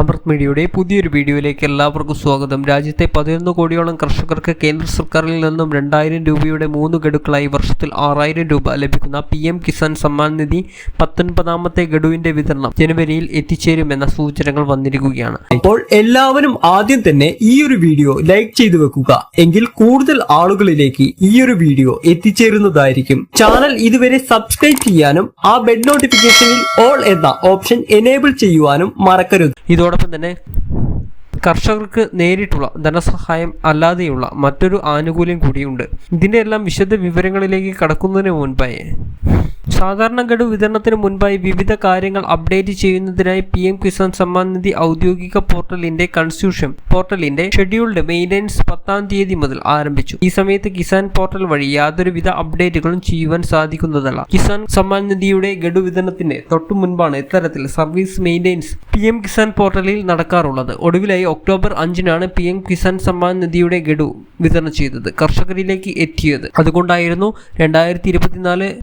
അമൃത് മീഡിയയുടെ പുതിയൊരു വീഡിയോയിലേക്ക് എല്ലാവർക്കും സ്വാഗതം. രാജ്യത്തെ പതിനൊന്ന് കോടിയോളം കർഷകർക്ക് കേന്ദ്ര സർക്കാരിൽ നിന്നും രണ്ടായിരം രൂപയുടെ മൂന്ന് ഗഡുക്കളായി വർഷത്തിൽ ആറായിരം രൂപ ലഭിക്കുന്ന പി എം കിസാൻ സമ്മാൻ നിധി പത്തൊൻപതാമത്തെ ഗഡുവിന്റെ വിതരണം ജനുവരിയിൽ എത്തിച്ചേരുമെന്ന സൂചനകൾ വന്നിരിക്കുകയാണ്. അപ്പോൾ എല്ലാവരും ആദ്യം തന്നെ ഈ ഒരു വീഡിയോ ലൈക്ക് ചെയ്തു വെക്കുക. എങ്കിൽ കൂടുതൽ ആളുകളിലേക്ക് ഈ ഒരു വീഡിയോ എത്തിച്ചേരുന്നതായിരിക്കും. ചാനൽ ഇതുവരെ സബ്സ്ക്രൈബ് ചെയ്യാനും ആ ബെഡ് നോട്ടിഫിക്കേഷനിൽ ഓൾ എന്ന ഓപ്ഷൻ എനേബിൾ ചെയ്യുവാനും മറക്കരുത്. ഇതോടൊപ്പം തന്നെ കർഷകർക്ക് നേരിട്ടുള്ള ധനസഹായം അല്ലാതെയുള്ള മറ്റൊരു ആനുകൂല്യം കൂടിയുണ്ട്. ഇതിന്റെ എല്ലാം വിശദ വിവരങ്ങളിലേക്ക് കടക്കുന്നതിന് മുൻപായി സാധാരണ ഗഡു വിതരണത്തിന് മുൻപായി വിവിധ കാര്യങ്ങൾ അപ്ഡേറ്റ് ചെയ്യുന്നതിനായി പി എം കിസാൻ സമ്മാൻ നിധി ഔദ്യോഗിക പോർട്ടലിന്റെ കൺസ്യൂഷൻ പോർട്ടലിന്റെ ഷെഡ്യൂൾഡ് മെയിന്റെനൻസ് പത്താം തീയതി മുതൽ ആരംഭിച്ചു. ഈ സമയത്ത് കിസാൻ പോർട്ടൽ വഴി യാതൊരുവിധ അപ്ഡേറ്റുകളും ചെയ്യുവാൻ സാധിക്കുന്നതല്ല. കിസാൻ സമ്മാൻ നിധിയുടെ ഗഡു വിതരണത്തിന് തൊട്ടു മുൻപാണ് ഇത്തരത്തിൽ service maintenance P M Kisan പോർട്ടലിൽ നടക്കാറുള്ളത്. ഒടുവിലായി ഒക്ടോബർ അഞ്ചിനാണ് പി എം കിസാൻ സമ്മാൻ നിധിയുടെ ഗഡു വിതരണം ചെയ്തത് കർഷകരിലേക്ക് എത്തിയത്. അതുകൊണ്ടായിരുന്നു രണ്ടായിരത്തി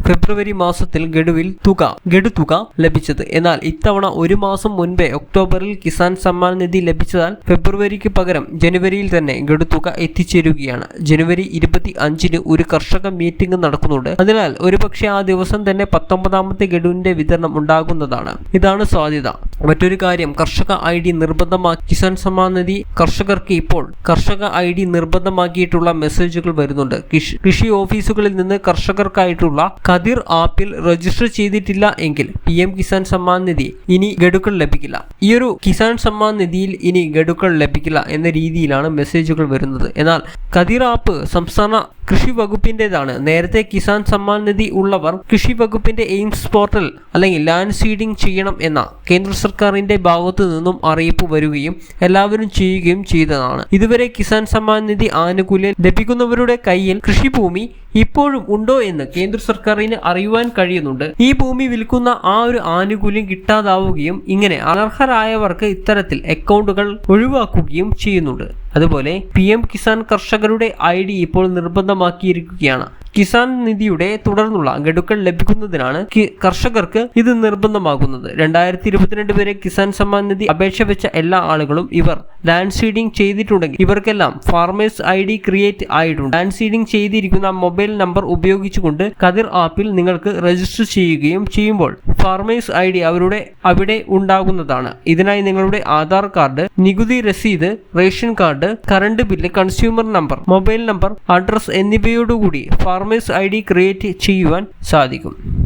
ഫെബ്രുവരി മാസത്തിൽ ഗഡുവിൽ തുക ഗഡു തുക ലഭിച്ചത്. എന്നാൽ ഇത്തവണ ഒരു മാസം മുൻപേ ഒക്ടോബറിൽ കിസാൻ സമ്മാൻ നിധി ലഭിച്ചതാൽ ഫെബ്രുവരിക്ക് പകരം ജനുവരിയിൽ തന്നെ ഗഡു തുക എത്തിച്ചേരുകയാണ്. ജനുവരി ഇരുപത്തി അഞ്ചിന് ഒരു കർഷക മീറ്റിംഗ് നടക്കുന്നുണ്ട്. അതിനാൽ ഒരുപക്ഷെ ആ ദിവസം തന്നെ പത്തൊമ്പതാമത്തെ ഗഡുവിന്റെ വിതരണം ഉണ്ടാകുന്നതാണ്. ഇതാണ് സാധ്യത. മറ്റൊരു കാര്യം കർഷക ഐ ഡി നിർബന്ധമാക്കി കിസാൻ സമ്മാൻ നിധി കർഷകർക്ക് ഇപ്പോൾ കർഷക ഐ ഡി നിർബന്ധമാക്കിയിട്ടുള്ള മെസ്സേജുകൾ വരുന്നുണ്ട്. കൃഷി ഓഫീസുകളിൽ നിന്ന് കർഷകർക്കായിട്ടുള്ള കതിർ ആപ്പിൽ രജിസ്റ്റർ ചെയ്തിട്ടില്ല എങ്കിൽ പി എം കിസാൻ സമ്മാൻ നിധി ഇനി ഗഡുക്കൾ ലഭിക്കില്ല. ഈ ഒരു കിസാൻ സമ്മാൻ നിധിയിൽ ഇനി ഗഡുക്കൾ ലഭിക്കില്ല എന്ന രീതിയിലാണ് മെസ്സേജുകൾ വരുന്നത്. എന്നാൽ കതിർ ആപ്പ് സംസ്ഥാന കൃഷി വകുപ്പിന്റെതാണ് നേരത്തെ കിസാൻ സമ്മാൻ നിധി ഉള്ളവർ കൃഷി വകുപ്പിന്റെ എയിംസ് പോർട്ടൽ അല്ലെങ്കിൽ ലാൻഡ് സീഡിംഗ് ചെയ്യണം എന്ന കേന്ദ്ര സർക്കാരിന്റെ ഭാഗത്തു നിന്നും അറിയിപ്പ് വരികയും എല്ലാവരും ചെയ്യുകയും ചെയ്തതാണ്. ഇതുവരെ കിസാൻ സമ്മാൻ നിധി ആനുകൂല്യം ലഭിക്കുന്നവരുടെ കയ്യിൽ കൃഷിഭൂമി ഇപ്പോഴും ഉണ്ടോ എന്ന് കേന്ദ്ര സർക്കാരിന് അറിയുവാൻ കഴിയുന്നുണ്ട്. ഈ ഭൂമി വിൽക്കുന്ന ആ ഒരു ആനുകൂല്യം കിട്ടാതാവുകയും ഇങ്ങനെ അനർഹരായവർക്ക് ഇത്തരത്തിൽ അക്കൗണ്ടുകൾ ഒഴിവാക്കുകയും ചെയ്യുന്നുണ്ട്. അതുപോലെ പി എം കിസാൻ കർഷകരുടെ ഐ ഡി ഇപ്പോൾ നിർബന്ധമാക്കിയിരിക്കുകയാണ്. കിസാൻ നിധിയുടെ തുടർന്നുള്ള ഗഡുക്കൾ ലഭിക്കുന്നതിനാണ് കർഷകർക്ക് ഇത് നിർബന്ധമാകുന്നത്. രണ്ടായിരത്തി ഇരുപത്തിരണ്ട് വരെ കിസാൻ സമ്മാൻ നിധി അപേക്ഷ വെച്ച എല്ലാ ആളുകളും ഇവർ ലാൻഡ് സീഡിംഗ് ചെയ്തിട്ടുണ്ടെങ്കിൽ ഇവർക്കെല്ലാം ഫാർമേഴ്സ് ഐ ഡി ക്രിയേറ്റ് ആയിട്ടുണ്ട്. ലാൻഡ് സീഡിംഗ് ചെയ്തിരിക്കുന്ന മൊബൈൽ നമ്പർ ഉപയോഗിച്ചുകൊണ്ട് കതിർ ആപ്പിൽ നിങ്ങൾക്ക് രജിസ്റ്റർ ചെയ്യുകയും ചെയ്യുമ്പോൾ ഫാർമേഴ്സ് ഐ ഡി അവരുടെ അവിടെ ഉണ്ടാകുന്നതാണ്. ഇതിനായി നിങ്ങളുടെ ആധാർ കാർഡ് നികുതി രസീത് ration card current bill consumer number mobile number address എന്നിവയോടുകൂടി farmers I D create ചെയ്യുവാൻ സാധിക്കും.